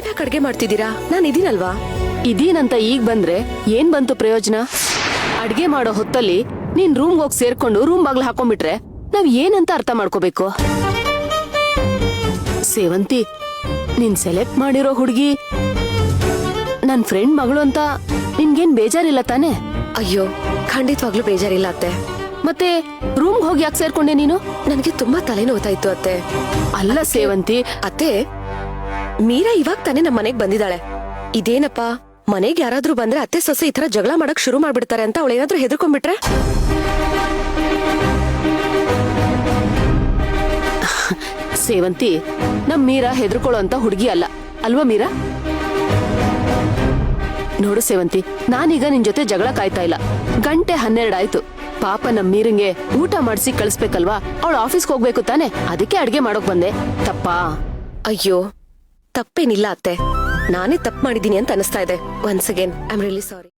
ನೀವ್ಯಾಕೆ ಅಡ್ಗೆ ಮಾಡ್ತಿದ್ದೀರಾ? ನಾನ್ ಇದೀನಲ್ವಾ? ಇದೀನಂತ ಈಗ ಬಂದ್ರೆ ಏನ್ ಬಂತು ಪ್ರಯೋಜನ? ಅಡ್ಗೆ ಮಾಡೋ ಹೊತ್ತಲ್ಲಿ ನೀನ್ ರೂಮ್ ಹೋಗಿ ಸೇರ್ಕೊಂಡು ರೂಮ್ ಬಾಗ್ಲ ಹಾಕೊಂಡ್ಬಿಟ್ರೆ ನಾವ್ ಏನಂತ ಅರ್ಥ ಮಾಡ್ಕೋಬೇಕು? ಸೇವಂತಿ ನೀನ್ ಸೆಲೆಕ್ಟ್ ಮಾಡಿರೋ ಹುಡುಗಿ ನನ್ ಫ್ರೆಂಡ್ ಮಗಳು ಅಂತ ನಿನ್ಗೇನ್ ಬೇಜಾರಿಲ್ಲ ತಾನೆ? ಅಯ್ಯೋ ಖಂಡಿತವಾಗ್ಲೂ ಬೇಜಾರಿಲ್ಲ ಅತ್ತೆ. ಮತ್ತೆ ರೂಮ್ ಹೋಗಿ ಯಾಕೆ ಸೇರ್ಕೊಂಡೆ ನೀನು? ನನಗೆ ತುಂಬಾ ತಲೆನೋವ್ತಾ ಇತ್ತು ಅತ್ತೆ. ಅಲ್ಲ ಸೇವಂತಿ. ಅತ್ತೆ ಮೀರಾ ಇವಾಗ ತಾನೇ ನಮ್ಮ ಮನೆಗ್ ಬಂದಿದ್ದಾಳೆ. ಇದೇನಪ್ಪ? ಮನೆಗೆ ಯಾರಾದ್ರೂ ಬಂದ್ರೆ ಅತ್ತೆ ಸೊಸೆ ಈ ತರ ಜಗಳ ಮಾಡಕ್ ಶುರು ಮಾಡ್ಬಿಡ್ತಾರೆ ಅಂತ ಅವಳು ಏನಾದ್ರೂ ಹೆದರ್ಕೊಂಡ್ಬಿಟ್ರೆ? ಸೇವಂತಿ ನಮ್ ಮೀರಾ ಹೆದರ್ಕೊಳ್ಳೋ ಅಂತ ಹುಡುಗಿ ಅಲ್ಲ. ಅಲ್ವಾ ಮೀರಾ? ನೋಡು ಸೇವಂತಿ ನಾನೀಗ ನಿನ್ ಜೊತೆ ಜಗಳ ಕಾಯ್ತಾ ಇಲ್ಲ. ಗಂಟೆ ಹನ್ನೆರಡಾಯ್ತು ಪಾಪ ನಮ್ ಮೀರಂಗೆ ಊಟ ಮಾಡಿಸಿ ಕಳಿಸ್ಬೇಕಲ್ವಾ? ಅವಳು ಆಫೀಸ್ಗೆ ಹೋಗ್ಬೇಕು ತಾನೆ. ಅದಕ್ಕೆ ಅಡ್ಗೆ ಮಾಡೋಕ್ ಬಂದೆ. ತಪ್ಪಾ? ಅಯ್ಯೋ ತಪ್ಪೇನಿಲ್ಲ ಅತ್ತೆ. ನಾನೇ ತಪ್ಪು ಮಾಡಿದ್ದೀನಿ ಅಂತ ಅನಿಸ್ತಾ ಇದೆ. Once again I am really sorry